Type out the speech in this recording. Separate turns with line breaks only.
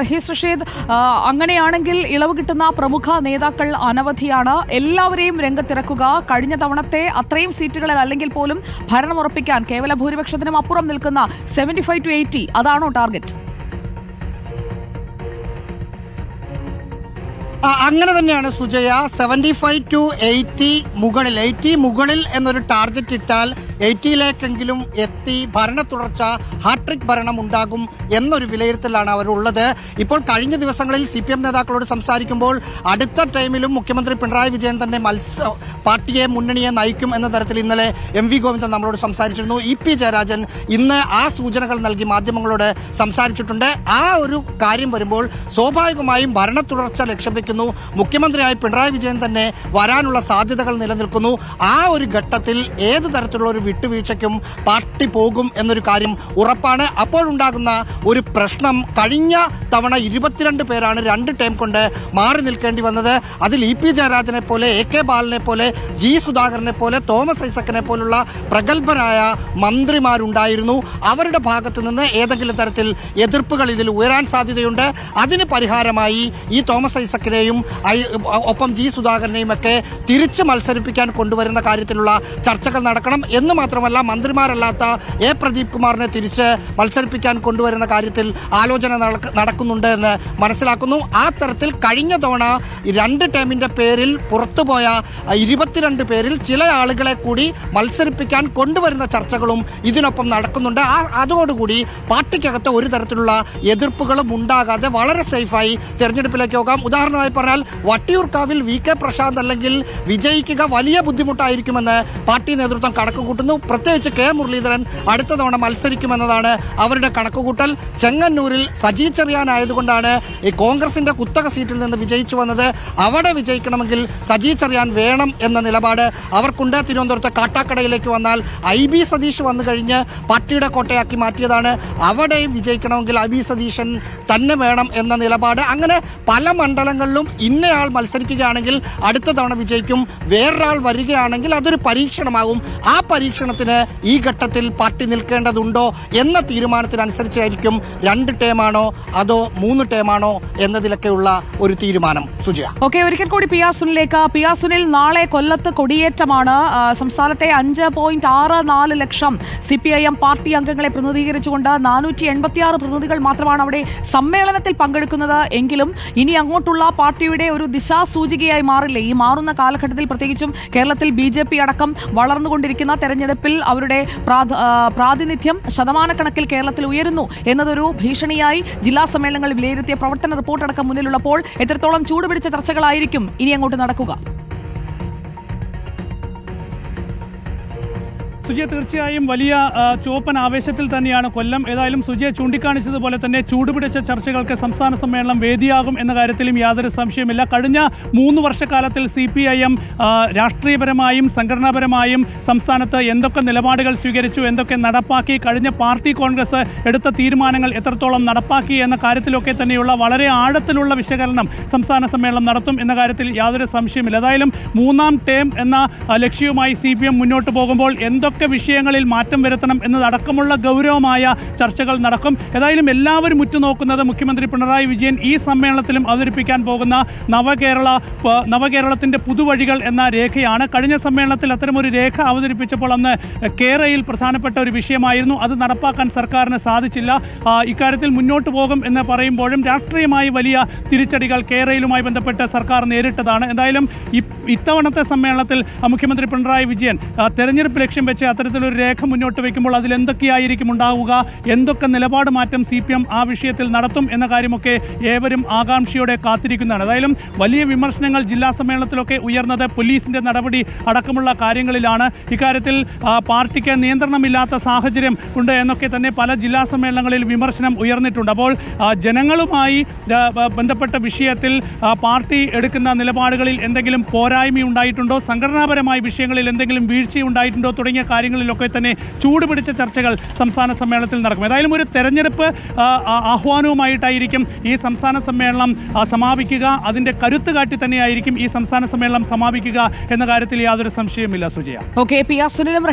റഹീസ് റഷീദ് അങ്ങനെയാണെങ്കിൽ ഇളവ് കിട്ടുന്ന പ്രമുഖ നേതാക്കൾ അനവധിയാണ്. എല്ലാവരെയും രംഗത്തിറക്കുക. കഴിഞ്ഞ തവണത്തെ അത്രയും സീറ്റുകളിൽ അല്ലെങ്കിൽ പോലും ഭരണം ഉറപ്പിക്കാൻ കേവല ഭൂരിപക്ഷത്തിനും അപ്പുറം നിൽക്കുന്ന സെവന്റി ഫൈവ് ടു എയ്റ്റി അതാണോ ടാർഗറ്റ്
അങ്ങനെ തന്നെയാണ് Sujaya. Seventy five to eighty മുകളിൽ എയ്റ്റി മുകളിൽ എന്നൊരു ടാർഗറ്റ് ഇട്ടാൽ എയ്റ്റിയിലേക്കെങ്കിലും എത്തി ഭരണ തുടർച്ച ഹാട്രിക് ഭരണം ഉണ്ടാകും എന്നൊരു വിലയിരുത്തലാണ് അവരുള്ളത് ഇപ്പോൾ കഴിഞ്ഞ ദിവസങ്ങളിൽ സി പി എം നേതാക്കളോട് സംസാരിക്കുമ്പോൾ അടുത്ത ടൈമിലും മുഖ്യമന്ത്രി പിണറായി വിജയൻ തന്നെ മത്സ പാർട്ടിയെ മുന്നണിയെ നയിക്കും എന്ന തരത്തിൽ ഇന്നലെ എം വി ഗോവിന്ദൻ നമ്മളോട് സംസാരിച്ചിരുന്നു. ഇ പി ജയരാജൻ ഇന്ന് ആ സൂചനകൾ നൽകി മാധ്യമങ്ങളോട് സംസാരിച്ചിട്ടുണ്ട്. ആ ഒരു കാര്യം വരുമ്പോൾ സ്വാഭാവികമായും ഭരണ തുടർച്ച ലക്ഷ്യം മുഖ്യമന്ത്രിയായി പിണറായി വിജയൻ തന്നെ വരാനുള്ള സാധ്യതകൾ നിലനിൽക്കുന്നു. ആ ഒരു ഘട്ടത്തിൽ ഏത് തരത്തിലുള്ള ഒരു വിട്ടുവീഴ്ചയ്ക്കും പാർട്ടി പോകും എന്നൊരു കാര്യം ഉറപ്പാണ്. അപ്പോഴുണ്ടാകുന്ന ഒരു പ്രശ്നം കഴിഞ്ഞ തവണ ഇരുപത്തിരണ്ട് പേരാണ് രണ്ട് ടൈം കൊണ്ട് മാറി നിൽക്കേണ്ടി വന്നത്. അതിൽ ഇ പി ജയരാജനെ പോലെ എ കെ ബാലനെ പോലെ ജി സുധാകരനെ പോലെ തോമസ് ഐസക്കിനെ പോലുള്ള പ്രഗത്ഭരായ മന്ത്രിമാരുണ്ടായിരുന്നു. അവരുടെ ഭാഗത്തു നിന്ന് ഏതെങ്കിലും തരത്തിൽ എതിർപ്പുകൾ ഇതിൽ ഉയരാൻ സാധ്യതയുണ്ട്. അതിന് പരിഹാരമായി ഈ തോമസ് ഐസക്കിനെയും ഒപ്പം ജി സുധാകരനെയും ഒക്കെ തിരിച്ചു മത്സരിപ്പിക്കാൻ കൊണ്ടുവരുന്ന കാര്യത്തിലുള്ള ചർച്ചകൾ നടക്കണം എന്ന് മാത്രമല്ല മന്ത്രിമാരല്ലാത്ത എ പ്രദീപ് കുമാറിനെ തിരിച്ച് മത്സരിപ്പിക്കാൻ കൊണ്ടുവരുന്ന കാര്യത്തിൽ ആലോചന നടക്ക- നടക്കുന്നുണ്ട് എന്ന് മനസ്സിലാക്കുന്നു. ആ തരത്തിൽ കഴിഞ്ഞ തവണ രണ്ട് ടീമിന്റെ പേരിൽ പുറത്തുപോയ ഇരുപത്തിരണ്ട് പേരിൽ ചില ആളുകളെ കൂടി മത്സരിപ്പിക്കാൻ കൊണ്ടുവരുന്ന ചർച്ചകളും ഇതിനൊപ്പം നടക്കുന്നുണ്ട്. ആ അതോടുകൂടി പാർട്ടിക്കകത്ത് ഒരു തരത്തിലുള്ള എതിർപ്പുകളും ഉണ്ടാകാതെ വളരെ സേഫായി തിരഞ്ഞെടുപ്പിലേക്ക് പോകാം. ഉദാഹരണമായി പറഞ്ഞാൽ വട്ടിയൂർക്കാവിൽ വി കെ പ്രശാന്ത് അല്ലെങ്കിൽ വിജയിക്കുക വലിയ ബുദ്ധിമുട്ടായിരിക്കുമെന്ന് പാർട്ടി നേതൃത്വം കണക്കുകൂട്ടുന്നു പ്രത്യേകിച്ച് കെ മുരളീധരൻ അടുത്ത തവണ മത്സരിക്കുമെന്നതാണ് അവരുടെ കണക്കുകൂട്ടൽ. ചെങ്ങന്നൂരിൽ സജി ചെറിയാനായതുകൊണ്ടാണ് ഈ കോൺഗ്രസിന്റെ കുത്തക സീറ്റിൽ നിന്ന് വിജയിച്ചു വന്നത്. അവിടെ വിജയിക്കണമെങ്കിൽ സജി ചെറിയാൻ വേണം എന്ന നിലപാട് അവർക്കുണ്ട്. തിരുവനന്തപുരത്തെ കാട്ടാക്കടയിലേക്ക് വന്നാൽ ഐ ബി സതീഷ് വന്നു കഴിഞ്ഞ് പാർട്ടിയുടെ കോട്ടയാക്കി മാറ്റിയതാണ്. അവിടെയും വിജയിക്കണമെങ്കിൽ ഐ ബി സതീശൻ തന്നെ വേണം എന്ന നിലപാട്. അങ്ങനെ പല മണ്ഡലങ്ങളിലും ഇന്നയാൾ മത്സരിക്കുകയാണെങ്കിൽ അടുത്ത തവണ വിജയിക്കും. വേറൊരാൾ വരികയാണെങ്കിൽ അതൊരു പരീക്ഷണമാകും. ആ പരീക്ഷണത്തിന് ഈ ഘട്ടത്തിൽ പാർട്ടി നിൽക്കേണ്ടതുണ്ടോ എന്ന തീരുമാനത്തിനനുസരിച്ചായിരിക്കും രണ്ട് ടേമാണോ അതോ മൂന്ന് ടേമാണോ എന്നതിലൊക്കെയുള്ള ഒരു തീരുമാനം. സുജയ.
ഓക്കെ ഒരിക്കൽ കൂടി പിയാസുനിലേക്ക് പിയാസുനിൽ നാളെ കൊല്ലത്ത് കൊടിയേറ്റമാണ്. സംസ്ഥാനത്തെ അഞ്ച് പോയിന്റ് ആറ് നാല് ലക്ഷം C P I M party അംഗങ്ങളെ പ്രതിനിധീകരിച്ചുകൊണ്ട് നാനൂറ്റി എൺപത്തിയാറ് പ്രതിനിധികൾ മാത്രമാണ് അവിടെ സമ്മേളനത്തിൽ പങ്കെടുക്കുന്നത്. എങ്കിലും ഇനി അങ്ങോട്ടുള്ള പാർട്ടിയുടെ ഒരു ദിശാസൂചികയായി മാറില്ലേ? ഈ മാറുന്ന കാലഘട്ടത്തിൽ പ്രത്യേകിച്ചും കേരളത്തിൽ ബി അടക്കം വളർന്നുകൊണ്ടിരിക്കുന്ന തെരഞ്ഞെടുപ്പിൽ അവരുടെ പ്രാതിനിധ്യം ശതമാനക്കണക്കിൽ കേരളത്തിൽ ഉയരുന്നു എന്നതൊരു ഭീഷണിയായി ജില്ലാ സമ്മേളനങ്ങൾ വിലയിരുത്തിയ പ്രവർത്തന റിപ്പോർട്ട് അടക്കം മുന്നിലുള്ളപ്പോൾ എത്രത്തോളം ചൂടുപിടിച്ച ചർച്ചകളായിരിക്കും ഇനി അങ്ങോട്ട് നടക്കുക.
സുജയ തീർച്ചയായും വലിയ ചുവപ്പൻ ആവേശത്തിൽ തന്നെയാണ് കൊല്ലം. ഏതായാലും സുജയ ചൂണ്ടിക്കാണിച്ചതുപോലെ തന്നെ ചൂടുപിടിച്ച ചർച്ചകൾക്ക് സംസ്ഥാന സമ്മേളനം വേദിയാകും എന്ന കാര്യത്തിലും യാതൊരു സംശയമില്ല കഴിഞ്ഞ മൂന്ന് വർഷക്കാലത്തിൽ സി പി ഐ എം രാഷ്ട്രീയപരമായും സംഘടനാപരമായും സംസ്ഥാനത്ത് എന്തൊക്കെ നിലപാടുകൾ സ്വീകരിച്ചു എന്തൊക്കെ നടപ്പാക്കി കഴിഞ്ഞ പാർട്ടി കോൺഗ്രസ് എടുത്ത തീരുമാനങ്ങൾ എത്രത്തോളം നടപ്പാക്കി എന്ന കാര്യത്തിലൊക്കെ തന്നെയുള്ള വളരെ ആഴത്തിലുള്ള വിശകലനം സംസ്ഥാന സമ്മേളനം നടത്തും എന്ന കാര്യത്തിൽ യാതൊരു സംശയമില്ല ഏതായാലും മൂന്നാം ടേം എന്ന ലക്ഷ്യവുമായി സി മുന്നോട്ട് പോകുമ്പോൾ എന്തൊക്കെ വിഷയങ്ങളിൽ മാറ്റം വരുത്തണം എന്നതടക്കമുള്ള ഗൗരവമായ ചർച്ചകൾ നടക്കും. ഏതായാലും എല്ലാവരും ഉറ്റുനോക്കുന്നത് മുഖ്യമന്ത്രി പിണറായി വിജയൻ ഈ സമ്മേളനത്തിലും അവതരിപ്പിക്കാൻ പോകുന്ന നവകേരള നവകേരളത്തിന്റെ പുതുവഴികൾ എന്ന രേഖയാണ്. കഴിഞ്ഞ സമ്മേളനത്തിൽ അത്തരമൊരു രേഖ അവതരിപ്പിച്ചപ്പോൾ അന്ന് കേരളയിൽ പ്രധാനപ്പെട്ട ഒരു വിഷയമായിരുന്നു. അത് നടപ്പാക്കാൻ സർക്കാരിന് സാധിച്ചില്ല. ഇക്കാര്യത്തിൽ മുന്നോട്ട് പോകും എന്ന് പറയുമ്പോഴും രാഷ്ട്രീയമായി വലിയ തിരിച്ചടികൾ കേരളയിലുമായി ബന്ധപ്പെട്ട് സർക്കാർ നേരിട്ടതാണ്. എന്തായാലും ഇത്തവണത്തെ സമ്മേളനത്തിൽ മുഖ്യമന്ത്രി പിണറായി വിജയൻ തെരഞ്ഞെടുപ്പ് ലക്ഷ്യം വെച്ച് അത്തരത്തിലൊരു രേഖ മുന്നോട്ട് വയ്ക്കുമ്പോൾ അതിൽ എന്തൊക്കെയായിരിക്കും ഉണ്ടാവുക? എന്തൊക്കെ നിലപാട് മാറ്റം സി പി എം ആ വിഷയത്തിൽ നടത്തും എന്ന കാര്യമൊക്കെ ഏവരും ആകാംക്ഷയോടെ കാത്തിരിക്കുന്നതാണ്. ഏതായാലും വലിയ വിമർശനങ്ങൾ ജില്ലാ സമ്മേളനത്തിലൊക്കെ ഉയർന്നത് പോലീസിന്റെ നടപടി അടക്കമുള്ള കാര്യങ്ങളിലാണ്. ഇക്കാര്യത്തിൽ പാർട്ടിക്ക് നിയന്ത്രണമില്ലാത്ത സാഹചര്യം ഉണ്ട് എന്നൊക്കെ തന്നെ പല ജില്ലാ സമ്മേളനങ്ങളിൽ വിമർശനം ഉയർന്നിട്ടുണ്ട്. അപ്പോൾ ജനങ്ങളുമായി ബന്ധപ്പെട്ട വിഷയത്തിൽ പാർട്ടി എടുക്കുന്ന നിലപാടുകളിൽ എന്തെങ്കിലും പോരായ്മ ഉണ്ടായിട്ടുണ്ടോ സംഘടനാപരമായ വിഷയങ്ങളിൽ എന്തെങ്കിലും വീഴ്ച ഉണ്ടായിട്ടുണ്ടോ തുടങ്ങിയ കാര്യങ്ങളിലൊക്കെ തന്നെ ചൂടുപിടിച്ച ചർച്ചകൾ സംസ്ഥാന സമ്മേളനത്തിൽ നടക്കും. ഏതായാലും ഒരു തെരഞ്ഞെടുപ്പ് ആഹ്വാനവുമായിട്ടായിരിക്കും ഈ സംസ്ഥാന സമ്മേളനം സമാപിക്കുക. അതിന്റെ കരുത്ത് കാട്ടി തന്നെയായിരിക്കും ഈ സംസ്ഥാന സമ്മേളനം സമാപിക്കുക എന്ന കാര്യത്തിൽ യാതൊരു സംശയമില്ല സുജയ.
Okay P R സുനിലും